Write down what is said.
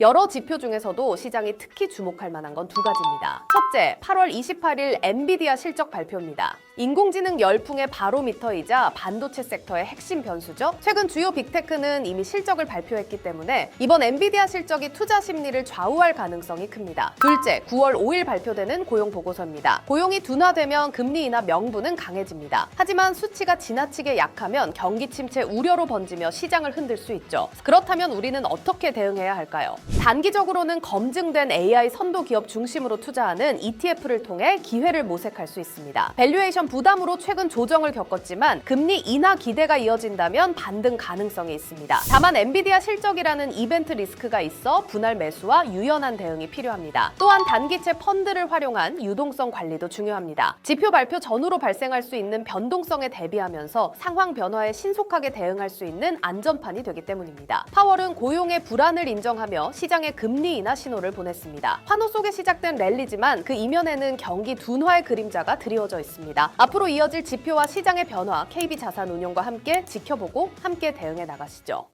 여러 지표 중에서도 시장이 특히 주목할 만한 건 두 가지입니다. 첫째, 8월 28일 엔비디아 실적 발표입니다. 인공지능 열풍의 바로미터이자 반도체 섹터의 핵심 변수죠. 최근 주요 빅테크는 이미 실적을 발표했기 때문에 이번 엔비디아 실적이 투자 심리를 좌우할 가능성이 큽니다. 둘째, 9월 5일 발표되는 고용 보고서입니다. 고용이 둔화되면 금리 인하 명분은 강해집니다. 하지만 수치가 지나치게 약하면 경기 침체 우려로 번지며 시장을 흔들 수 있죠. 그렇다면 우리는 어떻게 대응해야 할까요? 단기적으로는 검증된 AI 선도 기업 중심으로 투자하는 ETF를 통해 기회를 모색할 수 있습니다. 밸류에이션 부담으로 최근 조정을 겪었지만 금리 인하 기대가 이어진다면 반등 가능성이 있습니다. 다만 엔비디아 실적이라는 이벤트 리스크가 있어 분할 매수와 유연한 대응이 필요합니다. 또한 단기채 펀드를 활용한 유동성 관리도 중요합니다. 지표 발표 전후로 발생할 수 있는 변동성에 대비하면서 상황 변화에 신속하게 대응할 수 있는 안전판이 되기 때문입니다. 파월은 고용의 불안을 인정하며 시장의 금리 인하 신호를 보냈습니다. 환호 속에 시작된 랠리지만 그 이면에는 경기 둔화의 그림자가 드리워져 있습니다. 앞으로 이어질 지표와 시장의 변화, KB 자산운용과 함께 지켜보고 함께 대응해 나가시죠.